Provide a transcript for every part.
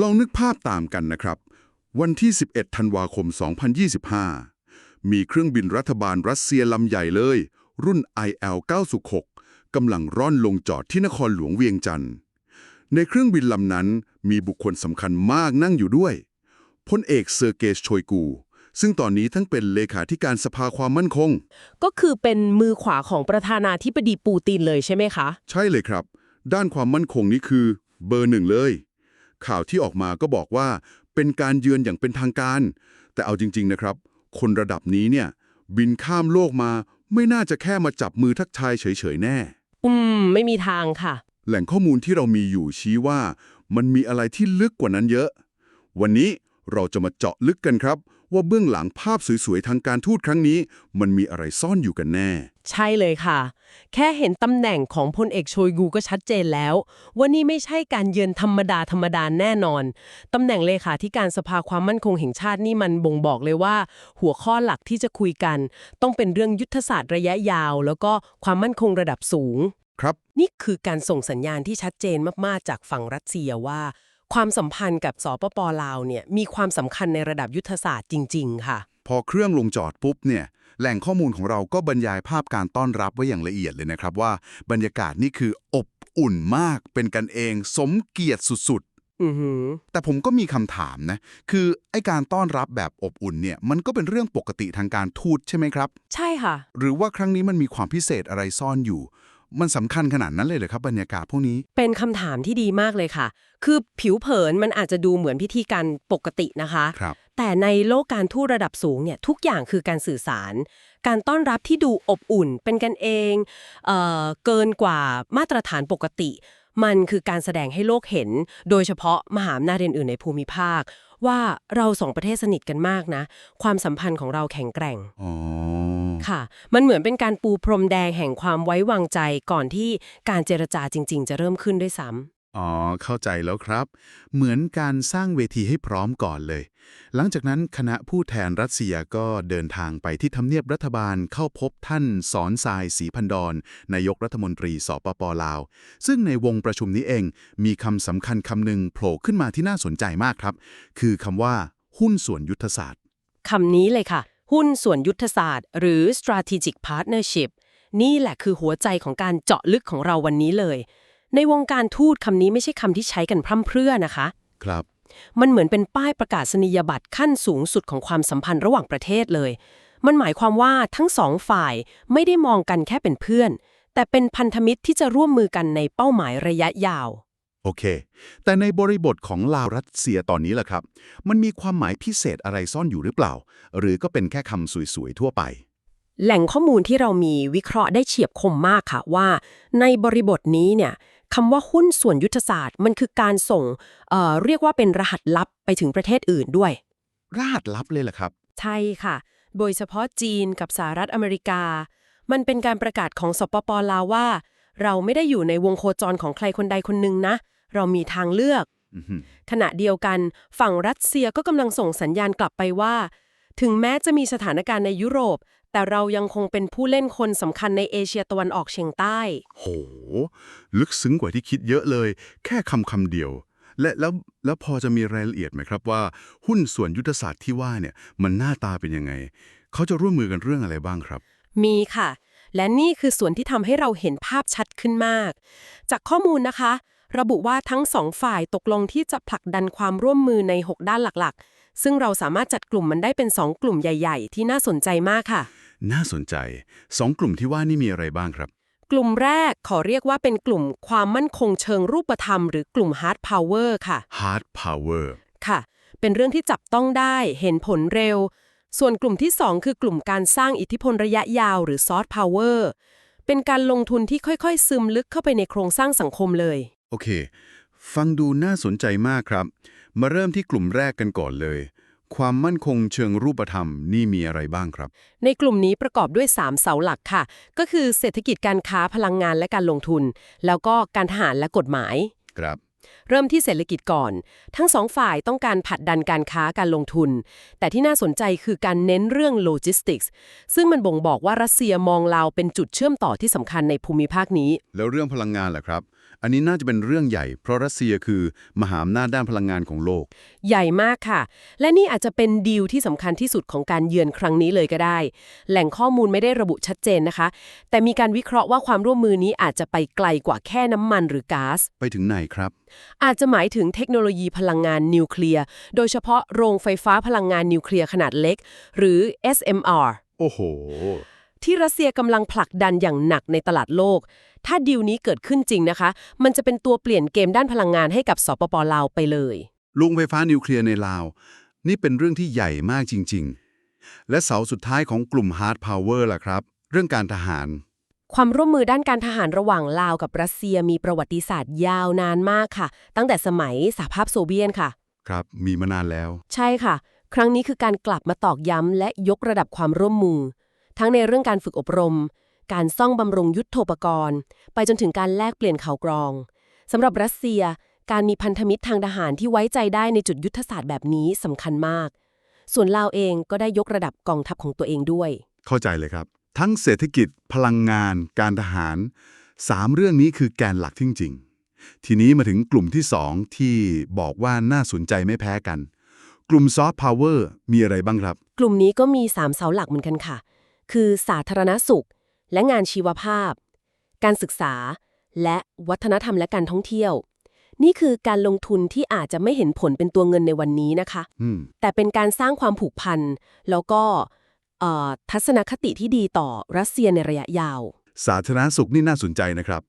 ลองนึกภาพตามกันนะครับ วันที่ 11 ธันวาคม 2025 มีเครื่องบินรัฐบาลรัสเซียลำใหญ่เลย รุ่น IL-96 กำลังร่อนลงจอดที่นครหลวงเวียงจันทร์ ในเครื่องบินลำนั้นมีบุคคลสำคัญมากนั่งอยู่ด้วยพลเอกเซอร์เกย์โชยกู ซึ่งตอนนี้ทั้งเป็นเลขาธิการสภาความมั่นคง ก็คือเป็นมือขวาของประธานาธิบดีปูตินเลยใช่ไหมคะ ใช่เลยครับ ด้านความมั่นคงนี้คือเบอร์หนึ่งเลย ข่าวที่ออกมาก็บอกว่าเป็นการเยือนอย่างเป็นทางการ แต่เอาจริง ๆนะครับ คนระดับนี้เนี่ย บินข้ามโลกมาไม่น่าจะแค่มาจับมือทักทายเฉยๆแน่ อืม ไม่มีทางค่ะ แหล่งข้อมูลที่เรามีอยู่ชี้ว่า มันมีอะไรที่ลึกกว่านั้นเยอะ วันนี้เราจะมาเจาะลึกกันครับ ว่าเบื้องหลังภาพสวยๆ ทางการทูตครั้งนี้ มันมีอะไรซ่อนอยู่กันแน่ ใช่เลยค่ะ แค่เห็นตำแหน่งของพลเอกโชยกูก็ชัดเจนแล้ว ว่านี่ไม่ใช่การเยือนธรรมดาธรรมดาแน่นอนตำแหน่งเลขาธิการสภาความมั่นคงแห่งชาตินี่มันบ่งบอกเลยว่า หัวข้อหลักที่จะคุยกัน ต้องเป็นเรื่องยุทธศาสตร์ระยะยาว แล้วก็ความมั่นคงระดับสูง ครับ นี่คือการส่งสัญญาณที่ชัดเจนมากๆ จากฝั่งรัสเซียว่า ความสัมพันธ์กับสปปลาวเนี่ยมีความสำคัญในระดับยุทธศาสตร์จริง ๆ ค่ะ พอเครื่องลงจอดปุ๊บเนี่ยแหล่งข้อมูลของเราก็บรรยายภาพการต้อนรับไว้อย่างละเอียดเลยนะครับว่าบรรยากาศนี่คืออบอุ่นมากเป็นกันเอง สมเกียรติสุดอือหือๆแต่ผมก็มีคำถามนะ คือไอการต้อนรับแบบอบอุ่นเนี่ยมันก็เป็นเรื่องปกติทางการทูตใช่ไหมครับ ใช่ค่ะ หรือว่าครั้งนี้มันมีความพิเศษอะไรซ่อนอยู่ มันสำคัญขนาดนั้นเลยเหรอครับบรรยากาศพวกนี้ เป็นคำถามที่ดีมากเลยค่ะ คือผิวเผินมันอาจจะดูเหมือนพิธีการปกตินะคะครับแต่ในโลกการทูตระดับสูงเนี่ยทุกอย่างคือการสื่อสาร การต้อนรับที่ดูอบอุ่นเป็นกันเองเอ่อเกินกว่ามาตรฐานปกติ มันคือการแสดงให้โลกเห็น โดยเฉพาะมหาอำนาจอื่นๆในภูมิภาค ว่าเราสองประเทศสนิทกันมากนะ ความสัมพันธ์ของเราแข็งแกร่งอ๋อค่ะ มันเหมือนเป็นการปูพรมแดงแห่งความไว้วางใจก่อนที่การเจรจาจริง ๆ จะเริ่มขึ้นด้วยซ้ำ อ๋อ เข้าใจแล้วครับ เหมือนการสร้างเวทีให้พร้อมก่อนเลย หลังจากนั้นคณะผู้แทนรัสเซียก็เดินทางไปที่ทำเนียบรัฐบาลเข้าพบท่านสอนทรายศรีพันดรนายกรัฐมนตรีสปปลาว ซึ่งในวงประชุมนี้เองมีคำสำคัญคำหนึ่งโผล่ขึ้นมาที่น่าสนใจมากครับ คือคำว่า หุ้นส่วนยุทธศาสตร์คำนี้เลยค่ะ หุ้นส่วนยุทธศาสตร์ หรือ strategic partnership นี่แหละคือหัวใจของการเจาะลึกของเราวันนี้เลย ในวงการทูตคำนี้ไม่ใช่คำที่ใช้กันพร่ำเพรื่อนะคะ ครับ มันเหมือนเป็นป้ายประกาศนียบัตรขั้นสูงสุดของความสัมพันธ์ระหว่างประเทศเลย มันหมายความว่าทั้งสองฝ่ายไม่ได้มองกันแค่เป็นเพื่อน แต่เป็นพันธมิตรที่จะร่วมมือกันในเป้าหมายระยะยาว โอเค แต่ในบริบทของลาวรัสเซียตอนนี้ล่ะครับ มันมีความหมายพิเศษอะไรซ่อนอยู่หรือเปล่า หรือก็เป็นแค่คำสวยๆทั่วไปแหล่งข้อมูลที่เรามีวิเคราะห์ได้เฉียบคมมากค่ะว่า ในบริบทนี้เนี่ย คำว่าหุ้นส่วนยุทธศาสตร์ มันคือการส่งเอ่อเรียกว่าเป็นรหัสลับไปถึงประเทศอื่นด้วย รหัสลับเลยเหรอครับ ใช่ค่ะ โดยเฉพาะจีนกับสหรัฐอเมริกา มันเป็นการประกาศของสปปลาวว่า เราไม่ได้อยู่ในวงโคจรของใครคนใดคนหนึ่งนะ เรามีทางเลือกอือหือขณะเดียวกันฝั่งรัสเซียก็กำลังส่งสัญญาณกลับไปว่า ถึงแม้จะมีสถานการณ์ในยุโรป แต่เรายังคงเป็นผู้เล่นคนสำคัญในเอเชียตะวันออกเฉียงใต้ โห ลึกซึ้งกว่าที่คิดเยอะเลย แค่คำคำเดียว และแล้วแล้วพอจะมีรายละเอียดไหมครับว่า หุ้นส่วนยุทธศาสตร์ที่ว่าเนี่ยมันหน้าตาเป็นยังไง เขาจะร่วมมือกันเรื่องอะไรบ้างครับ มีค่ะ และนี่คือส่วนที่ทำให้เราเห็นภาพชัดขึ้นมาก จากข้อมูลนะคะ ระบุว่าทั้งสองฝ่ายตกลงที่จะผลักดันความร่วมมือใน 6 ด้านหลักๆซึ่งเราสามารถจัดกลุ่มมันได้เป็น 2 กลุ่มใหญ่ ๆ ที่น่าสนใจมากค่ะ น่าสนใจสองกลุ่มที่ว่านี่มีอะไรบ้างครับ กลุ่มแรกขอเรียกว่าเป็นกลุ่มความมั่นคงเชิงรูปธรรมหรือกลุ่ม hard power ค่ะ hard power ค่ะ เป็นเรื่องที่จับต้องได้เห็นผลเร็ว ส่วนกลุ่มที่ 2 คือกลุ่มการสร้างอิทธิพลระยะยาวหรือ soft power เป็นการลงทุนที่ค่อยๆ ซึมลึกเข้าไปในโครงสร้างสังคมเลย โอเค ฟังดูน่าสนใจมากครับ มาเริ่มที่กลุ่มแรกกันก่อนเลย ความมั่นคงเชิงรูปธรรมนี่มีอะไรบ้างครับ ในกลุ่มนี้ประกอบด้วย 3 เสาหลักค่ะ ก็คือเศรษฐกิจการค้าพลังงานและการลงทุน แล้วก็การทหารและกฎหมาย ครับ เริ่มที่เศรษฐกิจก่อน ทั้งสองฝ่ายต้องการผลัดดันการค้าการลงทุน แต่ที่น่าสนใจคือการเน้นเรื่องโลจิสติกส์ซึ่งมันบ่งบอกว่ารัสเซียมองลาวเป็นจุดเชื่อมต่อที่สำคัญในภูมิภาคนี้ แล้วเรื่องพลังงานล่ะครับ อันนี้น่าจะเป็นเรื่องใหญ่ เพราะรัสเซียคือมหาอำนาจด้านพลังงานของโลก ใหญ่มากค่ะ และนี่อาจจะเป็นดีลที่สำคัญที่สุดของการเยือนครั้งนี้เลยก็ได้ แหล่งข้อมูลไม่ได้ระบุชัดเจนนะคะ แต่มีการวิเคราะห์ว่าความร่วมมือนี้อาจจะไปไกลกว่าแค่น้ำมันหรือก๊าซไปถึงไหนครับ อาจจะหมายถึงเทคโนโลยีพลังงานนิวเคลียร์โดยเฉพาะโรงไฟฟ้าพลังงานนิวเคลียร์ขนาดเล็ก หรือ SMR โอ้โห ที่รัสเซียกำลังผลักดันอย่างหนักในตลาดโลก ถ้าดีลนี้เกิดขึ้นจริงนะคะ มันจะเป็นตัวเปลี่ยนเกมด้านพลังงานให้กับสปปลาวไปเลยโรงไฟฟ้านิวเคลียร์ในลาว นี่เป็นเรื่องที่ใหญ่มากจริง ๆ และเสาสุดท้ายของกลุ่มฮาร์ดพาวเวอร์ล่ะครับ เรื่องการทหาร ความร่วมมือด้านการทหารระหว่างลาวกับรัสเซียมีประวัติศาสตร์ยาวนานมากค่ะ ตั้งแต่สมัยสหภาพโซเวียตค่ะ ครับ มีมานานแล้ว ใช่ค่ะ ครั้งนี้คือการกลับมาตอกย้ำและยกระดับความร่วมมือ ทั้งในเรื่องการฝึกอบรม การซ่องบำรุงยุทโธปกรณ์ ไปจนถึงการแลกเปลี่ยนข่าวกรองสำหรับรัสเซีย การมีพันธมิตรทางทหารที่ไว้ใจได้ในจุดยุทธศาสตร์แบบนี้สำคัญมาก ส่วนลาวเองก็ได้ยกระดับกองทัพของตัวเองด้วย เข้าใจเลยครับ ทั้งเศรษฐกิจ พลังงาน การทหารสามเรื่องนี้คือแกนหลักจริงๆ ทีนี้มาถึงกลุ่มที่สองที่บอกว่าน่าสนใจไม่แพ้กัน กลุ่มซอฟต์พาวเวอร์มีอะไรบ้างครับ กลุ่มนี้ก็มี 3 เสาหลักเหมือนกันค่ะ คือสาธารณสุข และงานชีวภาพ การศึกษา และวัฒนธรรมและการท่องเที่ยว นี่คือการลงทุนที่อาจจะไม่เห็นผลเป็นตัวเงินในวันนี้นะคะอืมแต่เป็นการสร้างความผูกพัน แล้วก็เอ่อทัศนคติที่ดีต่อรัสเซียในระยะยาว สาธารณสุขนี่น่าสนใจนะครับ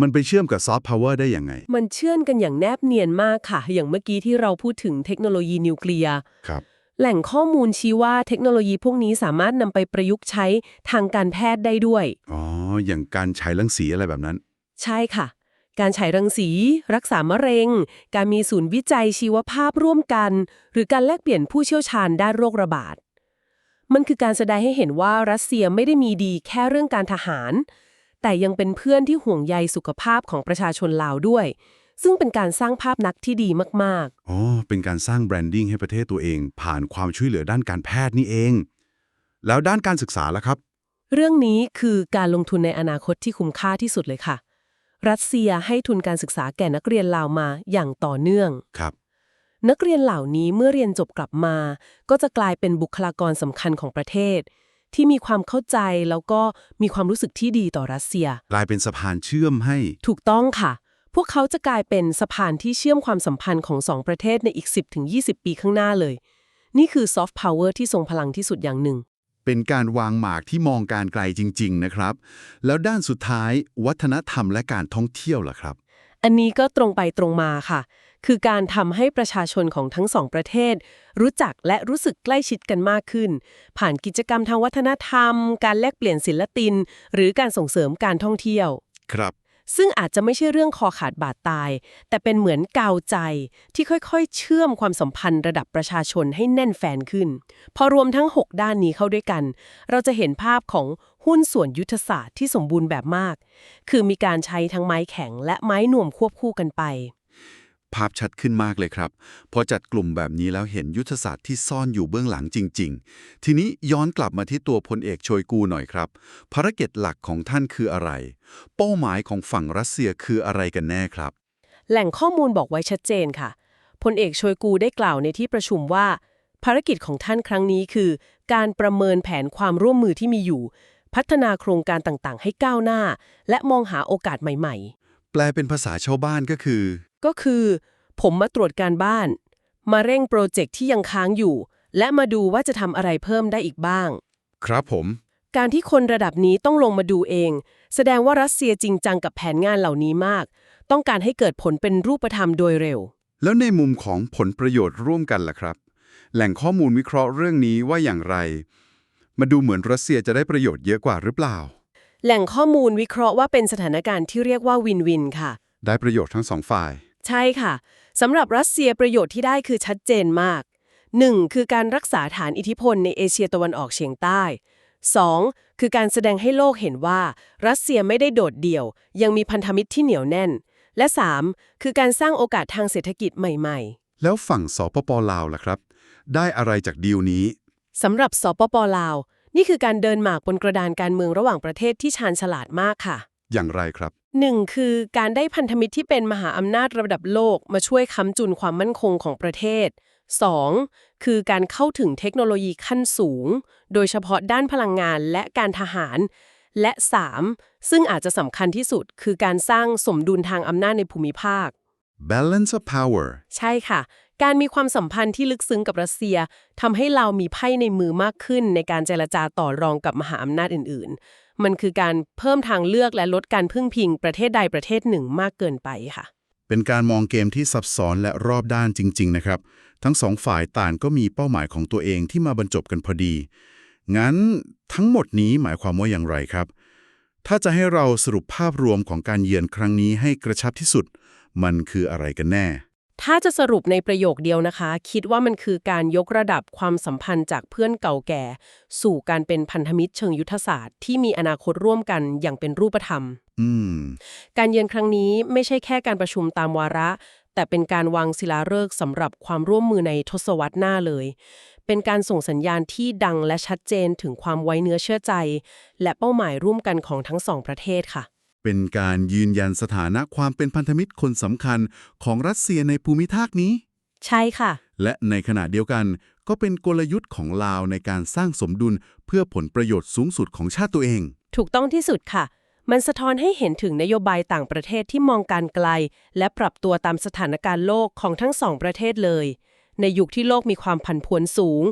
มันไปเชื่อมกับซอฟต์พาวเวอร์ได้ยังไง มันเชื่อนกันอย่างแนบเนียนมากค่ะ อย่างเมื่อกี้ที่เราพูดถึงเทคโนโลยีนิวเคลียร์ครับ แหล่งข้อมูลชี้ว่าเทคโนโลยีพวกนี้สามารถนำไปประยุกต์ใช้ทางการแพทย์ได้ด้วย อ๋อ อย่างการฉายรังสีอะไรแบบนั้น ใช่ค่ะ การฉายรังสี รักษามะเร็ง การมีศูนย์วิจัยชีวภาพร่วมกัน หรือการแลกเปลี่ยนผู้เชี่ยวชาญด้านโรคระบาด มันคือการแสดงให้เห็นว่ารัสเซียไม่ได้มีดีแค่เรื่องการทหาร แต่ยังเป็นเพื่อนที่ห่วงใยสุขภาพของประชาชนลาวด้วย ซึ่งเป็นการสร้างภาพนักที่ดีมากอ๋อ เป็นการสร้างแบรนดิ้งให้ประเทศตัวเอง ผ่านความช่วยเหลือด้านการแพทย์นี่เอง แล้วด้านการศึกษาล่ะครับๆเรื่องนี้คือการลงทุนในอนาคตที่คุ้มค่าที่สุดเลยค่ะ รัสเซียให้ทุนการศึกษาแก่นักเรียนลาวมาอย่างต่อเนื่อง ครับ นักเรียนเหล่านี้เมื่อเรียนจบกลับมา ก็จะกลายเป็นบุคลากรสำคัญของประเทศ ที่มีความเข้าใจแล้วก็มีความรู้สึกที่ดีต่อรัสเซีย กลายเป็นสะพานเชื่อมให้ ถูกต้องค่ะ พวกเขาจะกลายเป็นสะพานที่เชื่อมความสัมพันธ์ของสองประเทศในอีก 10-20 ปีข้างหน้าเลย นี่คือซอฟต์พาวเวอร์ที่ทรงพลังที่สุดอย่างหนึ่ง เป็นการวางหมากที่มองการไกลจริง ๆ นะครับ แล้วด้านสุดท้าย วัฒนธรรมและการท่องเที่ยวล่ะครับ อันนี้ก็ตรงไปตรงมาค่ะ คือการทำให้ประชาชนของทั้งสองประเทศ รู้จักและรู้สึกใกล้ชิดกันมากขึ้น ผ่านกิจกรรมทางวัฒนธรรม การแลกเปลี่ยนศิลปิน หรือการส่งเสริมการท่องเที่ยว ครับ ซึ่งอาจจะไม่ใช่เรื่องคอขาดบาดตาย แต่เป็นเหมือนกาวใจที่ค่อยๆ เชื่อมความสัมพันธ์ระดับประชาชนให้แน่นแฟนขึ้น พอรวมทั้ง 6 ด้านนี้เข้าด้วยกัน เราจะเห็นภาพของหุ้นส่วนยุทธศาสตร์ที่สมบูรณ์แบบมาก คือมีการใช้ทั้งไม้แข็งและไม้หน่วมควบคู่กันไป ภาพชัดขึ้นมากเลยครับ พอจัดกลุ่มแบบนี้แล้วเห็นยุทธศาสตร์ที่ซ่อนอยู่เบื้องหลังจริง ๆ ทีนี้ย้อนกลับมาที่ตัวพลเอกโชยกูหน่อยครับ ภารกิจหลักของท่านคืออะไร เป้าหมายของฝั่งรัสเซียคืออะไรกันแน่ครับ แหล่งข้อมูลบอกไว้ชัดเจนค่ะ พลเอกโชยกูได้กล่าวในที่ประชุมว่า ภารกิจของท่านครั้งนี้คือ การประเมินแผนความร่วมมือที่มีอยู่ พัฒนาโครงการต่างๆ ให้ก้าวหน้า และมองหาโอกาสใหม่แปลเป็นภาษาชาวบ้านก็คือๆ ก็คือ ผมมาตรวจการบ้าน มาเร่งโปรเจกต์ที่ยังค้างอยู่ และมาดูว่าจะทำอะไรเพิ่มได้อีกบ้าง ครับผม การที่คนระดับนี้ต้องลงมาดูเอง แสดงว่ารัสเซียจริงจังกับแผนงานเหล่านี้มาก ต้องการให้เกิดผลเป็นรูปธรรมโดยเร็ว แล้วในมุมของผลประโยชน์ร่วมกันล่ะครับ แหล่งข้อมูลวิเคราะห์เรื่องนี้ว่าอย่างไร มาดูเหมือนรัสเซียจะได้ประโยชน์เยอะกว่าหรือเปล่า แหล่งข้อมูลวิเคราะห์ว่าเป็นสถานการณ์ที่เรียกว่าวินวินค่ะ ได้ประโยชน์ทั้งสองฝ่าย ใช่ค่ะสำหรับรัสเซียประโยชน์ที่ได้คือชัดเจนมาก 1. คือการรักษาฐานอิทธิพลในเอเชียตะวันออกเฉียงใต้ 2. คือการแสดงให้โลกเห็นว่า รัสเซียไม่ได้โดดเดี่ยว ยังมีพันธมิตรที่เหนียวแน่น และ 3. คือการสร้างโอกาสทางเศรษฐกิจใหม่แล้วฝั่งสปปลาวล่ะครับ ได้อะไรจากดีลนี้ๆสำหรับสปปลาว นี่คือการเดินหมากบนกระดานการเมืองระหว่างประเทศที่ชาญฉลาดมากค่ะ อย่างไรครับ หนึ่งคือการได้พันธมิตรที่เป็นมหาอำนาจระดับโลกมาช่วยค้ำจุนความมั่นคงของประเทศ 2. คือการเข้าถึงเทคโนโลยีขั้นสูง โดยเฉพาะด้านพลังงานและการทหาร และ 3. ซึ่งอาจจะสำคัญที่สุด คือการสร้างสมดุลทางอำนาจในภูมิภาค balance of power ใช่ค่ะ การมีความสัมพันธ์ที่ลึกซึ้งกับรัสเซียทำให้เรามีไพ่ในมือมากขึ้นในการเจรจาต่อรองกับมหาอำนาจอื่นๆ มันคือการเพิ่มทางเลือกและลดการพึ่งพิงประเทศใดประเทศหนึ่งมากเกินไปค่ะ เป็นการมองเกมที่ซับซ้อนและรอบด้านจริง ๆ นะครับ ทั้งสองฝ่ายต่างก็มีเป้าหมายของตัวเองที่มาบรรจบกันพอดี งั้นทั้งหมดนี้หมายความว่าอย่างไรครับ ถ้าจะให้เราสรุปภาพรวมของการเยือนครั้งนี้ให้กระชับที่สุด มันคืออะไรกันแน่ ถ้าจะสรุปในประโยคเดียวนะคะ คิดว่ามันคือการยกระดับความสัมพันธ์จากเพื่อนเก่าแก่ สู่การเป็นพันธมิตรเชิงยุทธศาสตร์ที่มีอนาคตร่วมกันอย่างเป็นรูปธรรมอืมการเยือนครั้งนี้ไม่ใช่แค่การประชุมตามวาระ แต่เป็นการวางศิลาฤกษ์สำหรับความร่วมมือในทศวรรษหน้าเลย เป็นการส่งสัญญาณที่ดังและชัดเจนถึงความไว้เนื้อเชื่อใจ และเป้าหมายร่วมกันของทั้งสองประเทศค่ะ เป็นการยืนยันสถานะความเป็นพันธมิตรคนสำคัญของรัสเซียในภูมิภาคนี้ ใช่ค่ะ และในขณะเดียวกันก็เป็นกลยุทธ์ของลาวในการสร้างสมดุลเพื่อผลประโยชน์สูงสุดของชาติตัวเอง ถูกต้องที่สุดค่ะ มันสะท้อนให้เห็นถึงนโยบายต่างประเทศที่มองการไกล และปรับตัวตามสถานการณ์โลกของทั้งสองประเทศเลย ในยุคที่โลกมีความผันผวนสูง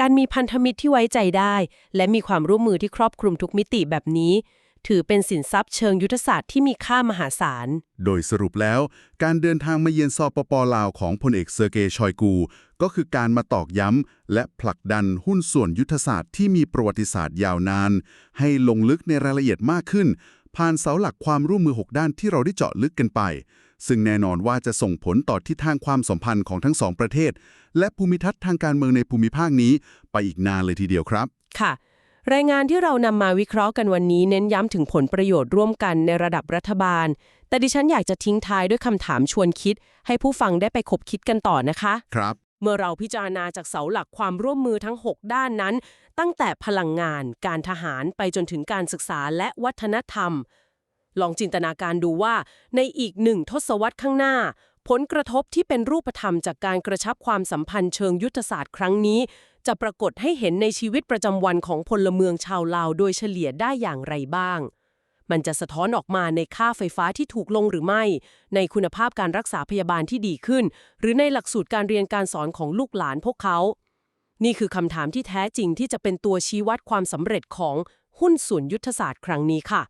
การมีพันธมิตรที่ไว้ใจได้ และมีความร่วมมือที่ครอบคลุมทุกมิติแบบนี้ ถือเป็นสินทรัพย์เชิงยุทธศาสตร์ที่มีค่ามหาศาล โดยสรุปแล้ว การเดินทางมาเยือนซอปปลาวของพลเอกเซอร์เกย์ชอยกู ก็คือการมาตอกย้ำ และผลักดันหุ้นส่วนยุทธศาสตร์ที่มีประวัติศาสตร์ยาวนาน ให้ลงลึกในรายละเอียดมากขึ้น ผ่านเสาหลักความร่วมมือ 6 ด้านที่เราได้เจาะลึกกันไป ซึ่งแน่นอนว่าจะส่งผลต่อทิศทางความสัมพันธ์ของทั้งสองประเทศ และภูมิทัศน์ทางการเมืองในภูมิภาคนี้ ไปอีกนานเลยทีเดียวครับ ค่ะ รายงานที่เรานำมาวิเคราะห์กันวันนี้เน้นย้ำถึงผลประโยชน์ร่วมกันในระดับรัฐบาล แต่ดิฉันอยากจะทิ้งท้ายด้วยคำถามชวนคิด ให้ผู้ฟังได้ไปคบคิดกันต่อนะคะ ครับ เมื่อเราพิจารณาจากเสาหลักความร่วมมือทั้ง 6 ด้านนั้น ตั้งแต่พลังงาน การทหารไปจนถึงการศึกษาและวัฒนธรรม ลองจินตนาการดูว่าในอีกหนึ่งทศวรรษข้างหน้า ผลกระทบที่เป็นรูปธรรมจากการกระชับความสัมพันธ์เชิงยุทธศาสตร์ครั้งนี้ จะปรากฏให้เห็นในชีวิตประจำวันของพลเมืองชาวลาวโดยเฉลี่ยได้อย่างไรบ้าง มันจะสะท้อนออกมาในค่าไฟฟ้าที่ถูกลงหรือไม่ ในคุณภาพการรักษาพยาบาลที่ดีขึ้น หรือในหลักสูตรการเรียนการสอนของลูกหลานพวกเขา นี่คือคำถามที่แท้จริงที่จะเป็นตัวชี้วัดความสำเร็จของหุ้นส่วนยุทธศาสตร์ครั้งนี้ค่ะ